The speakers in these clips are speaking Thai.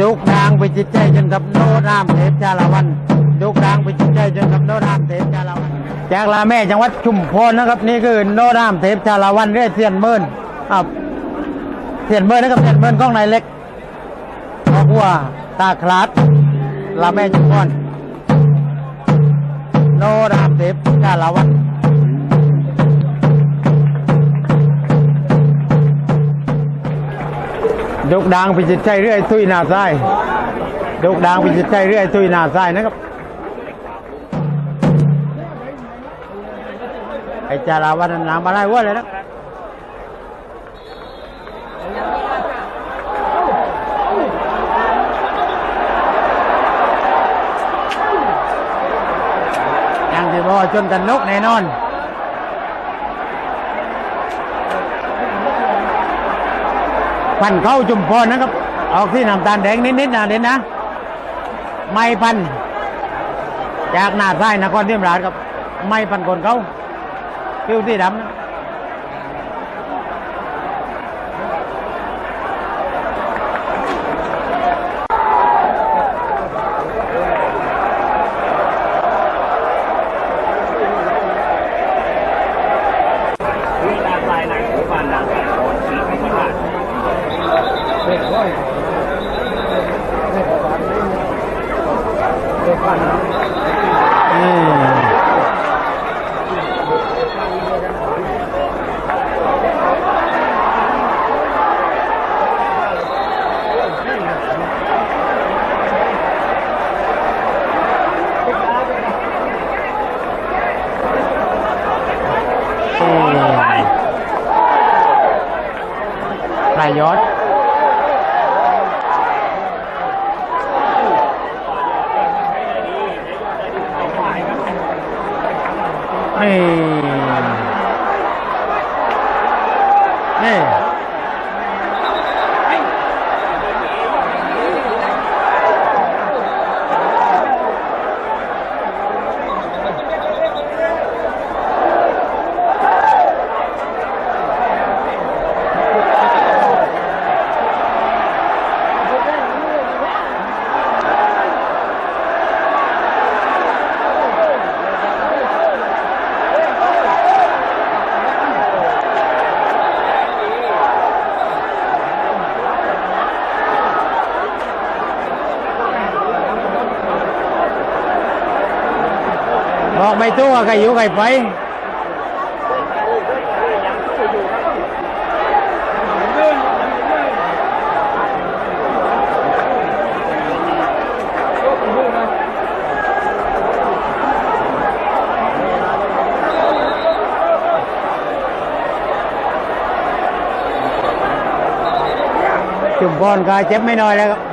ดุกดางไปจิตใจจนกับโนรามเทพจาราวันดุกดางไปจิตใจจนกับโนรามเทพจาราวันจากลาแม่จังหวัดชุมพรนะครับ นี่คือโนรามเทพจาราวันเรื่อยเทียนเมินอะเทียนเมินนะครับเทียนเมินกล้องนายเล็กครอบครัวตาคลาดลาแม่ชุมพรโนรามเทพจาราวัน ดกดังพิจิตใจเรื่อยทุยหนาซ้ายดกดังพิจิตใจเรื่อยทุยหนาซ้ายนะครับไอจาราวันนางมาได้ว่าเลยนะยังที่บอจนกันนกแน่นอน พันเข้าจุ่มพรนะครับ ออกที่น้ำตาลแดงนิดๆนะเด่นนะ ไม่พัน จากหน้าท้ายนครเทียมราชครับ ไม่พันคนเขาคิวที่ดำนะอืมปลายยศ นี่นี่บอก ไม่ตัวใครอยู่ใครไปจุ่มบอลก็เจ็บไม่น้อยแล้วครับ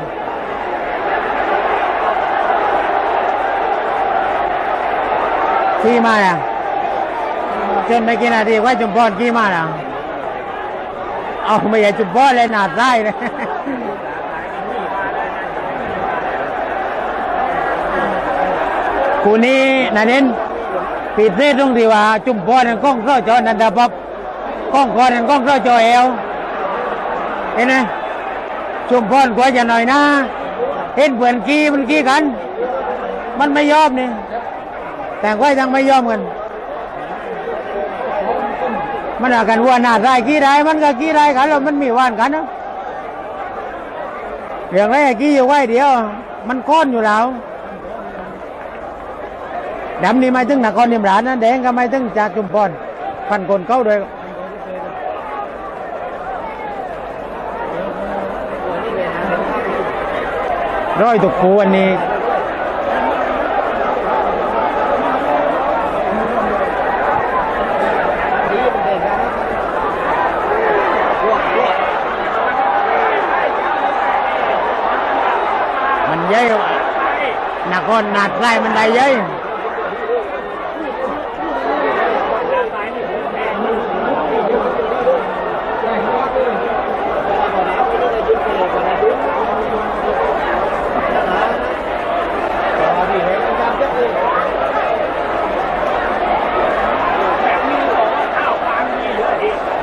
ขี่มาแล้วจนไม่กี่นาทีว่าจุ่มบอลขี่มาแล้วเอาไม่ใช่จุ่มบอลเลยหนาดได้เลยคู่นี้นาเน้นปิดเส้นตรงที่ว่า จุ่มบอลนั่นก้องเข้าจอนันดาป๊อปก้องคอนั่นก้องเข้าจอเอวเห็นไหมจุ่มบอลกว่าจะหน่อยนะ เห็นเพื่อนกี้มันกี้กัน มันไม่ยอมนี่ แต่งไว้ยังไม่ยอมกัน มันอากันว่าหน้าได้กี่ได้มันก็กี่ได้กันแล้วมันมีว่านกันนะอย่างไรกี่อยู่ไว้เดียว มันก้อนอยู่แล้วดำนี่ไม่ถึงนครนิมรานนะแดงก็ไม่ถึงจากจุมพรพันคนเข้าด้วยร้อยตุกคูวันนี้เยอะ นครนาดไส้มันได้เยอะ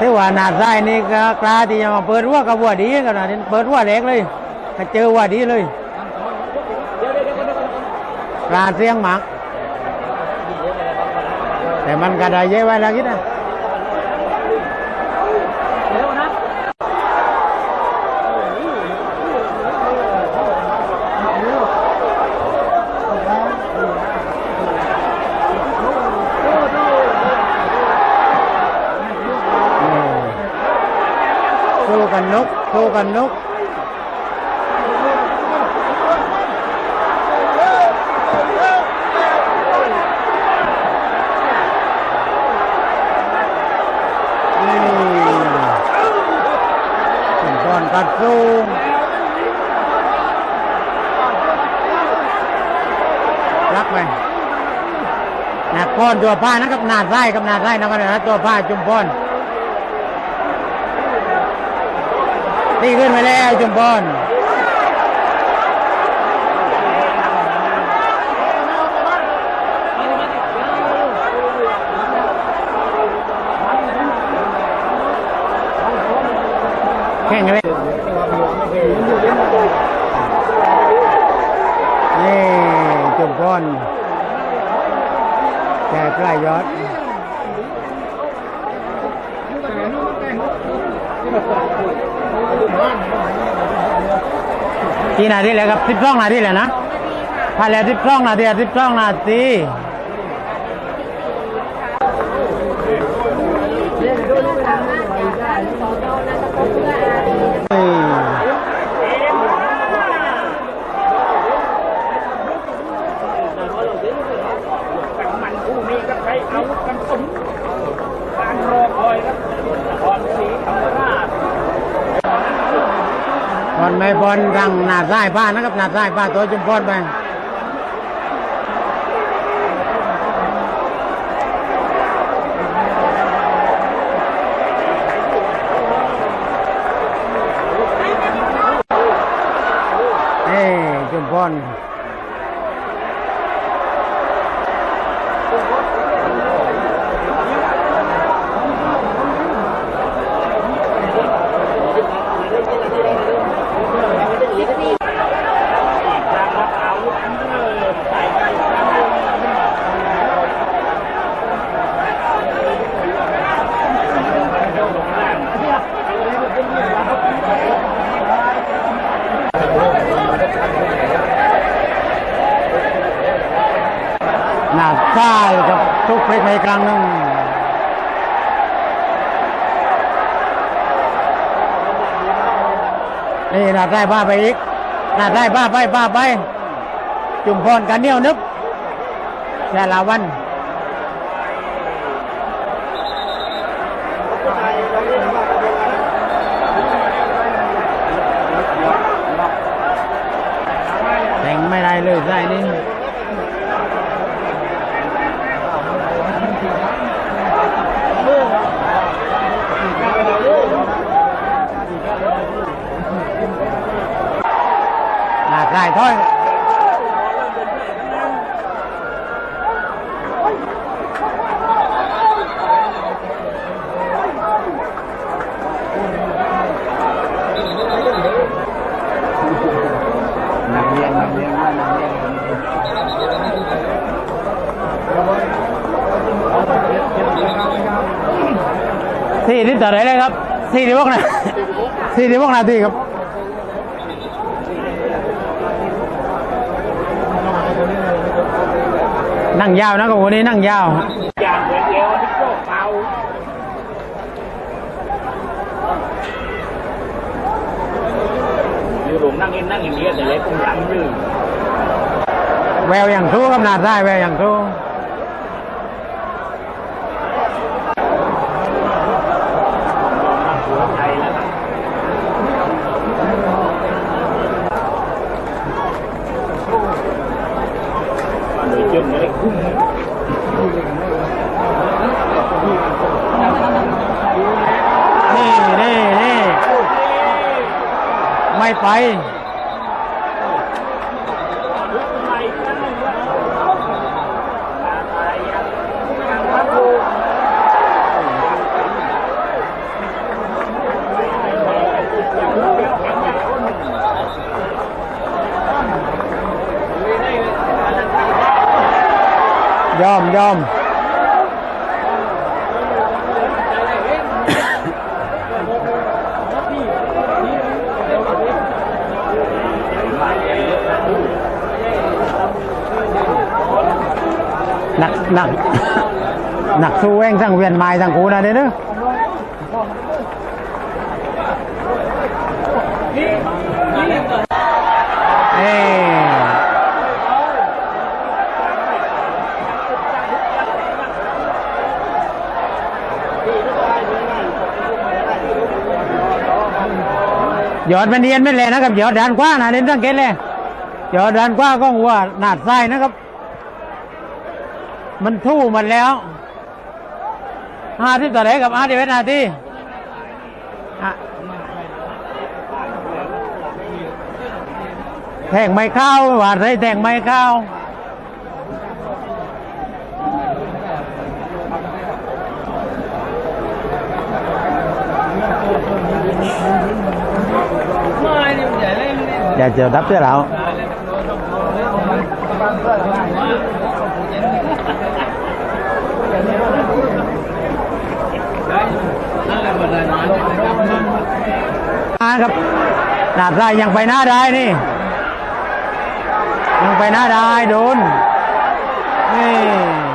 ที่ว่านาดไส้นี่ก็กล้าที่จะมาเปิดหัวกับหัวดีกันนะนี่เปิดหัวเล็กเลยให้เจอว่าดีเลย ลาเสียงหมัก แต่มันกระไดเยอะไว้แล้วคิดนะสู้กันนกสู้กันนก นี่เป็นก้อนกัดสูงรักไหม อนตัวผ้านะครับหนาดไส้กับหนาดไส้นะครับนะตัวผ้าจุ่มพอนตีขึ้นไปแล้วจุ่มพอนแข่งกันเลยนี่จุ่มพอน แก่ใกล้ยอดกี่นาทีแล้วครับสิบสองนาทีแล้วนะภาแล้วสิบสองนาทีสิบสองนาทีเฮ้ยบอลไม่บอลางหนาซ้ายป้านะครับหนาด้ายบ้าตัวจุมพรไปเอ้จุมพรหนา ซ้ายครับทุกเพลงในครั้งหนึ่งนี่หนาได้บ้าไปอีกหนาได้บ้าไปบ้าไป จุ่มพรกันเนียนึกแชาลาวัน แต่งไม่ได้เลยไส้นี่หน้าไส้ถ้อยนักเรียนนักเรียนนักเรียน สี่สิบต่อไหนเลยครับสี่สิบหกนะสี่สิบหกนาทีครับนั่งยาวนะครับวันนี้นั่งยาวฮะอย่างเหมือนเดียวที่โลกเบาอยู่หลุมนั่งเองนั่งอย่างเดียวแต่เล็กคงหลังดื้อแววอย่างทูครับหนาได้แววอย่างทู ไป ยอมยอม หนักหนักหนักสู้แว่งสั่งเวียนไม้สั่งกูนะเด้อเด้อเอ้ยอดมันเนียนไม่เลยนะครับยอดด้านกว้างนะเด่นสังเกตเลยยอดด้านกว้างก็หัวหนาดไส้นะครับ มันทู่หมดแล้วห้าที่ต่อไหนกับห้าที่เวทนาทีอะแทงไม่เข้าหวานไรแทงไม่เข้าอย่าเจอดับเสียแล้ว ครับหนาดไรยังไปหน้าได้นี่ ยังไปหน้าได้โดนนี่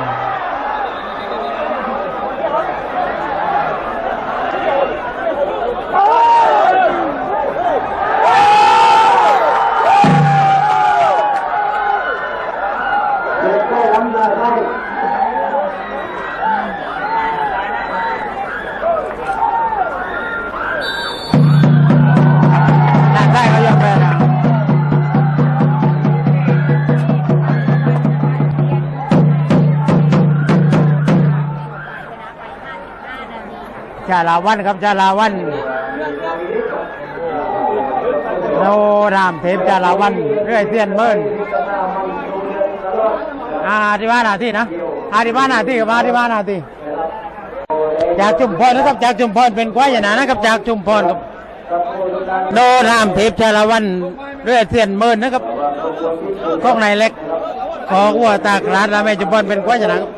ชาลาวันครับชาลาวันโนรามเทพชาลาวันเรื่อยเสียนเมินอาที่บ้านาที่นะอาที่บ้านาที่กับอาที่บ้านาที่จากจุมพรนะครับจากจุมพรเป็นควายนานะครับจากจุมพรครับโนรามเทพชาละวันเรื่อยเสียนเมินนะครับข้องในเล็กของวัวตากร้านราแม่จุมพรเป็นควายนะครับ